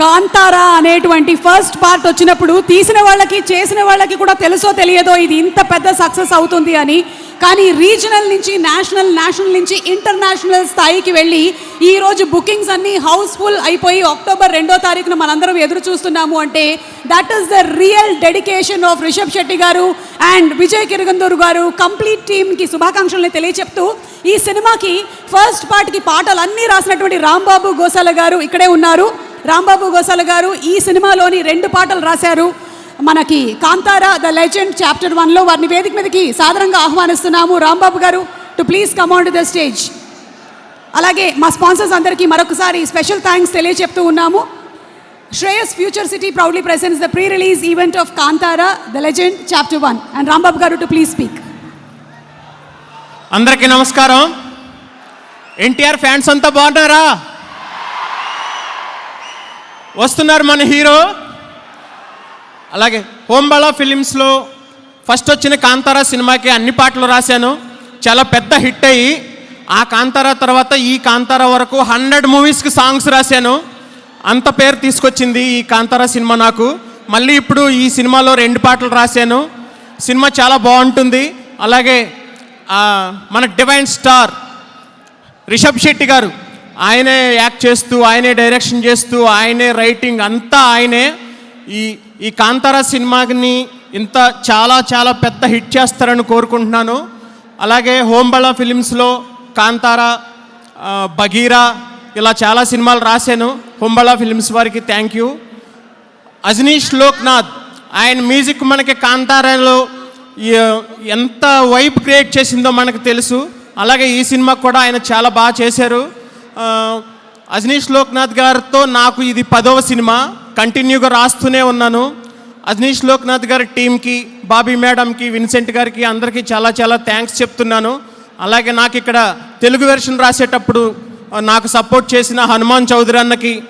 కాంతారా అనేటువంటి first part వచ్చినప్పుడు తీసిన వాళ్ళకి చేసిన వాళ్ళకి కూడా తెలుసో తెలియదో ఇది ఇంత పెద్ద సక్సెస్ అవుతుంది అని. కానీ రీజనల్ నుంచి నేషనల్ నేషనల్ నుంచి ఇంటర్నేషనల్ స్థాయికి వెళ్ళి ఈరోజు బుకింగ్స్ అన్నీ హౌస్ఫుల్ అయిపోయి అక్టోబర్ రెండో తారీఖున మనందరం ఎదురు చూస్తున్నాము అంటే that is the real dedication of Rishab Shetty గారు అండ్ విజయ్ కిరగందూరు గారు కంప్లీట్ టీమ్కి శుభాకాంక్షలు తెలియచెప్తూ ఈ సినిమాకి ఫస్ట్ పార్ట్కి పాటలు అన్నీ రాసినటువంటి రాంబాబు గోసాల గారు ఇక్కడే ఉన్నారు. రాంబాబు గోసాల గారు ఈ సినిమాలోని రెండు పాటలు రాశారు. మనకి కాంతారా ద లెజెండ్ చాప్టర్ వన్లో వారిని వేదిక మీదకి సాధారణంగా ఆహ్వానిస్తున్నాము రాంబాబు గారు. To please come on to the stage. అలాగే మా స్పాన్సర్స్ అందరికీ మరొకసారి స్పెషల్ థ్యాంక్స్ తెలియజెప్తూ ఉన్నాము. Shreyas future city proudly presents the pre release event of Kantara the legend chapter one. And Rambabu గారు టు ప్లీజ్ స్పీక్. అందరికీ నమస్కారం. ఎన్టీఆర్ ఫ్యాన్స్ అంతా బాగున్నారా? వస్తున్నారు మన హీరో. అలాగే హోంబళ ఫిలిమ్స్లో ఫస్ట్ వచ్చిన కాంతారా సినిమాకి అన్ని పాటలు రాశాను. చాలా పెద్ద హిట్ అయ్యి ఆ కాంతారా తర్వాత ఈ కాంతారా వరకు హండ్రెడ్ మూవీస్కి సాంగ్స్ రాశాను. అంత పేరు తీసుకొచ్చింది ఈ కాంతారా సినిమా నాకు. మళ్ళీ ఇప్పుడు ఈ సినిమాలో రెండు పాటలు రాశాను. సినిమా చాలా బాగుంటుంది. అలాగే మన డివైన్ స్టార్ రిషబ్ శెట్టి గారు ఆయనే యాక్ట్ చేస్తూ ఆయనే డైరెక్షన్ చేస్తూ ఆయనే రైటింగ్ అంతా ఆయనే ఈ ఈ కాంతారా సినిమాని ఇంత చాలా చాలా పెద్ద హిట్ చేస్తారని కోరుకుంటున్నాను. అలాగే హోంబళ ఫిలిమ్స్లో కాంతారా బగీరా ఇలా చాలా సినిమాలు రాశాను. హోంబళ ఫిలిమ్స్ వారికి థ్యాంక్ యూ అజనీష్ లోక్నాథ్ ఆయన మ్యూజిక్ మనకి కాంతారాలో ఎంత వైబ్ క్రియేట్ చేసిందో మనకు తెలుసు. అలాగే ఈ సినిమా కూడా ఆయన చాలా బాగా చేశారు. అజనీష్ లోక్నాథ్ గారితో నాకు ఇది పదవ సినిమా. కంటిన్యూగా రాస్తూనే ఉన్నాను. అజనీష్ లోక్నాథ్ గారి టీంకి బాబీ మేడంకి విన్సెంట్ గారికి అందరికీ చాలా చాలా థ్యాంక్స్ చెప్తున్నాను. అలాగే నాకు ఇక్కడ తెలుగు వెర్షన్ రాసేటప్పుడు నాకు సపోర్ట్ చేసిన హనుమాన్ చౌదరి అన్నకి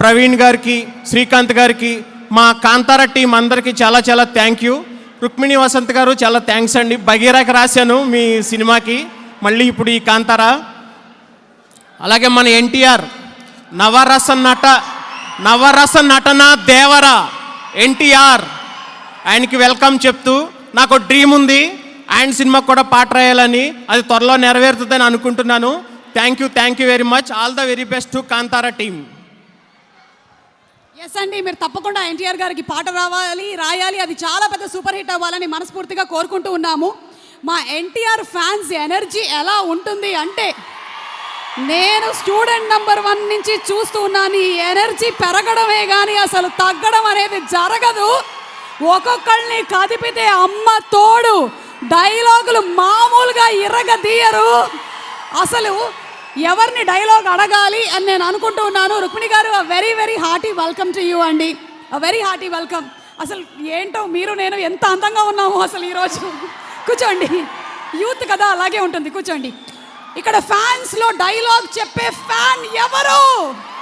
ప్రవీణ్ గారికి శ్రీకాంత్ గారికి మా కాంతార టీం అందరికీ చాలా చాలా థ్యాంక్ యూ. రుక్మిణి వసంత్ గారు చాలా థ్యాంక్స్ అండి. బగీరాకి రాశాను మీ సినిమాకి. మళ్ళీ ఇప్పుడు ఈ కాంతారా. అలాగే మన ఎన్టీఆర్ నవరస నట నవరస నటన దేవర ఎన్టీఆర్. ఆయనకి వెల్కమ్ చెప్తూ నాకు డ్రీమ్ ఉంది ఆయన సినిమాకి కూడా పాట రాయాలని అది త్వరలో నెరవేరుతుందని అనుకుంటున్నాను. Thank you thank you very much all the very best to Kantara team yes అండి. మీరు తప్పకుండా ఎన్టీఆర్ గారికి పాట రావాలి రాయాలి. అది చాలా పెద్ద సూపర్ హిట్ అవ్వాలని మనస్ఫూర్తిగా కోరుకుంటూ ఉన్నాము. మా ఎన్టీఆర్ ఫ్యాన్స్ ఎనర్జీ ఎలా ఉంటుంది అంటే నేను స్టూడెంట్ నంబర్ వన్ నుంచి చూస్తూ ఉన్నాను. ఈ ఎనర్జీ పెరగడమే కానీ అసలు తగ్గడం అనేది జరగదు. ఒక్కొక్కళ్ళని కదిపితే అమ్మ తోడు డైలాగులు మామూలుగా ఇరగదీయరు. అసలు ఎవరిని డైలాగ్ అడగాలి అని నేను అనుకుంటూ ఉన్నాను. రుక్మిణి గారు very very hearty welcome to you అండి. వెరీ హార్టీ వెల్కమ్ అసలు ఏంటో మీరు నేను ఎంత అందంగా ఉన్నాము అసలు ఈరోజు. కూర్చోండి. యూత్ కదా అలాగే ఉంటుంది. కూర్చోండి. ఇక్కడ ఫ్యాన్స్లో డైలాగ్ చెప్పే ఫ్యాన్ ఎవరు?